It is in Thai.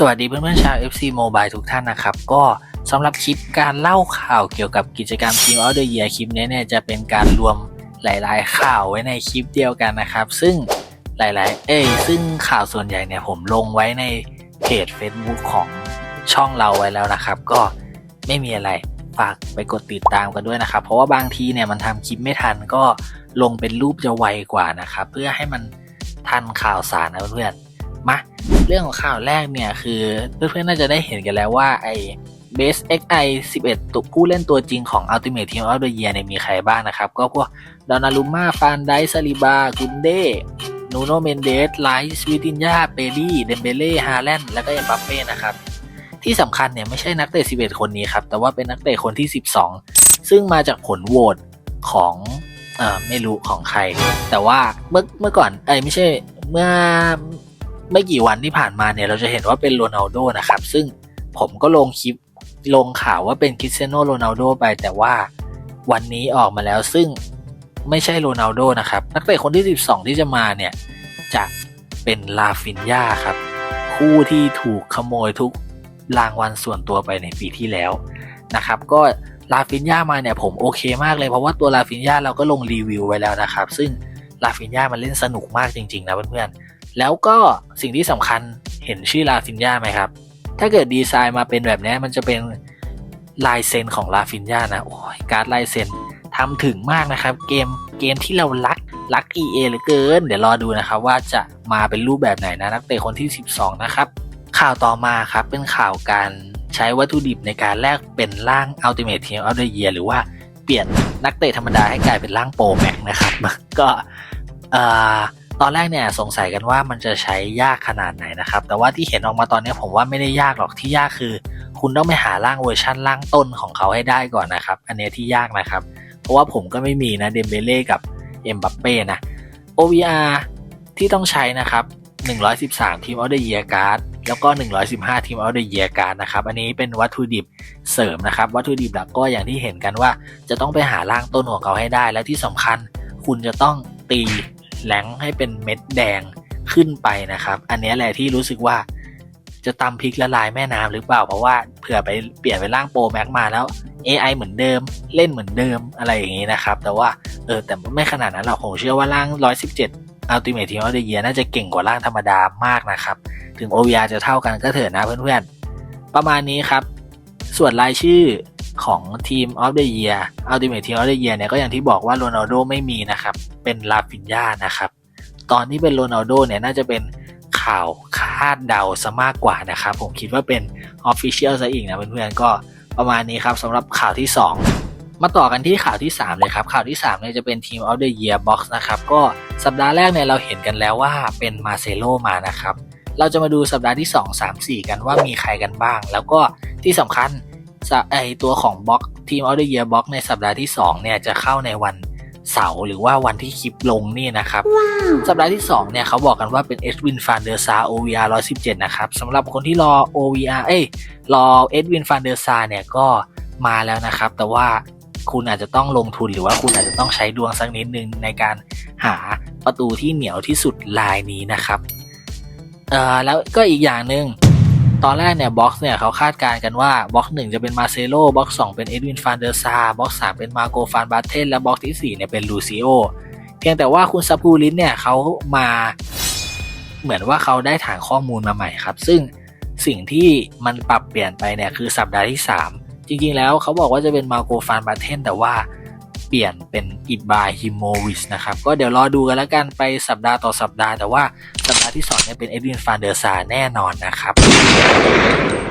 สวัสดีเพื่อนๆชาว FC Mobile ทุกท่านนะครับ ก็สำหรับคลิปการเล่าข่าวเกี่ยวกับกิจกรรม Team of the Year คลิปนี้เนี่ยจะเป็นการรวมหลายๆ ข่าวไว้ในคลิปเดียวกันนะครับ ซึ่งหลายๆ เอ้ยซึ่งข่าวส่วนใหญ่เนี่ยผมลงไว้ในเพจ Facebook ของช่องเราไว้แล้วนะครับ ก็ไม่มีอะไรฝากไปกดติดตามกันด้วยนะครับ เพราะว่าบางทีเนี่ยมันทำคลิปไม่ทันก็ลงเป็นรูปจะไวกว่านะครับ เพื่อให้มันทันข่าวสารนะเพื่อนๆ มาเรื่องของข่าวแรกเนี่ยคือเพื่อนๆน่าจะได้เห็นกันแล้วว่าไอ้ Base XI 11ตัวผู้เล่นตัวจริงของ Ultimate Team of the Year เนี่ยมีใครบ้างนะครับ ก็พวกดอนารุม่าฟานไดซาลิบากุนเดนูโนเมนเดสไลท์วิตินยาเปดี้เดมเบเล่ฮาแลนด์แล้วก็เอ็มบัปเป้นะครับ ที่สำคัญเนี่ยไม่ใช่นักเตะ 11 คนนี้ครับ แต่ว่าเป็นนักเตะคนที่ 12 ซึ่งมาจากผลโหวตของเอ่อไม่รู้ของใคร แต่ว่าเมื่อเมื่อก่อนไอ้ไม่ใช่เมื่อ ไม่กี่วันที่ผ่านมาเนี่ยเราจะเห็นว่าเป็นโรนัลโดนะครับ ซึ่งผมก็ลงคลิปลงข่าวว่าเป็นคริสเตียโนโรนัลโดไป แต่ว่าวันนี้ออกมาแล้วซึ่งไม่ใช่โรนัลโดนะครับ นักเตะคนที่ 12 ที่จะมาเนี่ย จะเป็นลาฟินยาครับ คู่ที่ถูกขโมยทุกรางวัลส่วนตัวไปในปีที่แล้วนะครับ ก็ลาฟินยามาเนี่ยผมโอเคมากเลยเพราะว่าตัวลาฟินยาเราก็ลงรีวิวไว้แล้วนะครับ ซึ่งลาฟินยามันเล่นสนุกมากจริงๆนะเพื่อนๆ แล้วก็สิ่งที่สำคัญเห็นชื่อลาฟินยาไหมครับ ถ้าเกิดดีไซน์มาเป็นแบบนี้มันจะเป็นลายเซ็นของลาฟินยานะโอ้ยการ์ดลายเซ็นทำถึงมากนะครับ เกมเกมที่เรารักรัก EA เหลือเกิน เดี๋ยวรอดูนะครับว่าจะมาเป็นรูปแบบไหนนะนักเตะคนที่ 12 นะครับ ข่าวต่อมาครับเป็นข่าวการใช้วัตถุดิบในการแลกเป็นร่าง Ultimate Team of the Year หรือว่าเปลี่ยนนักเตะธรรมดาให้กลายเป็นร่างโปรแม็กนะครับ ก็เอ่อ ตอนแรกเนี่ยสงสัยกันว่ามันจะใช้ยากขนาดไหนนะครับ แต่ว่าที่เห็นออกมาตอนนี้ผมว่าไม่ได้ยากหรอกที่ยากคือ คุณต้องไปหาร่างเวอร์ชั่นร่างต้นของเขาให้ได้ก่อนนะครับ อันนี้ที่ยากนะครับ เพราะว่าผมก็ไม่มีนะเดมเบเล่กับเอ็มบัปเป้นะ OVR ที่ต้องใช้นะครับ 113 ทีมออเดร์เยียการ์ดแล้วก็ 115 ทีมออเดร์เยียการ์ดนะครับ อันนี้เป็นวัตถุดิบเสริมนะครับ วัตถุดิบหลักก็อย่างที่เห็นกันว่า จะต้องไปหาร่างต้นของเขาให้ได้ และที่สำคัญคุณจะต้องตี แหลงให้เป็นเม็ดแดงขึ้นไปนะครับ อันนี้แหละที่รู้สึกว่าจะตำพริกละลายแม่น้ำหรือเปล่า เพราะว่าเผื่อไปเปลี่ยนเป็นร่างโปรแม็กมาแล้ว AI เหมือนเดิมเล่นเหมือนเดิมอะไรอย่างนี้นะครับ แต่ว่าเออแต่ไม่ขนาดนั้นหรอกผมเชื่อว่าร่าง 117 Ultimate Team of the Year น่าจะเก่งกว่าร่างธรรมดามากนะครับ ถึง OVR จะเท่ากันก็เถอะนะเพื่อนๆ ประมาณนี้ครับ ส่วนรายชื่อ ของ Team of the Year Ultimate Team of the Year เนี่ยก็อย่างที่บอกว่าโรนัลโดไม่มีนะครับ เป็นลาฟินยานะครับ ตอนที่เป็นโรนัลโดเนี่ยน่าจะเป็นข่าวคาดเดาซะมากกว่านะครับ ผมคิดว่าเป็น Official ซะอีกนะเพื่อนๆก็ประมาณนี้ครับสำหรับข่าวที่ 2มาต่อกันที่ข่าวที่ 3 เลยครับ ข่าวที่3เนี่ยจะเป็น Team of the Year Box นะครับก็สัปดาห์แรกเนี่ยเราเห็นกันแล้วว่าเป็นมาเซโลมานะครับ เราจะมาดูสัปดาห์ที่ 2 3 4 กันว่ามีใครกันบ้าง แล้วก็ที่สำคัญ ไอตัวของบ็อกทีมออเดอร์เยียบ็อกในสัปดาห์ที่ 2 เนี่ยจะเข้าในวันเสาร์หรือว่าวันที่คลิปลงนี่นะครับ สัปดาห์ที่ 2 เนี่ยเขาบอกกันว่าเป็นเอ็ดวินฟานเดอร์ซา OVR 117 นะครับสำหรับคนที่รอ OVR เอ้ยรอเอ็ดวินฟานเดอร์ซาเนี่ยก็มาแล้วนะครับ แต่ว่าคุณอาจจะต้องลงทุนหรือว่าคุณอาจจะต้องใช้ดวงสักนิดนึงในการหาประตูที่เหนียวที่สุดลายนี้นะครับเอ่อแล้วก็อีกอย่างหนึ่ง ตอนแรกเนี่ยบ็อกซ์เนี่ยเขาคาดการณ์กันว่าบ็อกซ์หนึ่งจะเป็นมาเซโลบ็อกซ์สองเป็นเอ็ดวินฟานเดอร์ซาบ็อกซ์สามเป็นมาโกฟานบาเทนและบ็อกซ์ที่สี่เนี่ยเป็นลูซิโอเพียงแต่ว่าคุณซาปูลินเนี่ยเขามาเหมือนว่าเขาได้ฐานข้อมูลมาใหม่ครับ ซึ่งสิ่งที่มันปรับเปลี่ยนไปเนี่ยคือสัปดาห์ที่ 3 จริงๆแล้วเขาบอกว่าจะเป็นมาโกฟานบาเทนแต่ว่า เปลี่ยนเป็นอิบาฮิโมวิชนะครับ ก็เดี๋ยวรอดูกันแล้วกันไปสัปดาห์ต่อสัปดาห์ แต่ว่าสัปดาห์ที่2เนี่ยเป็นเอ็ดวินฟานเดอร์ซาแน่นอนนะครับ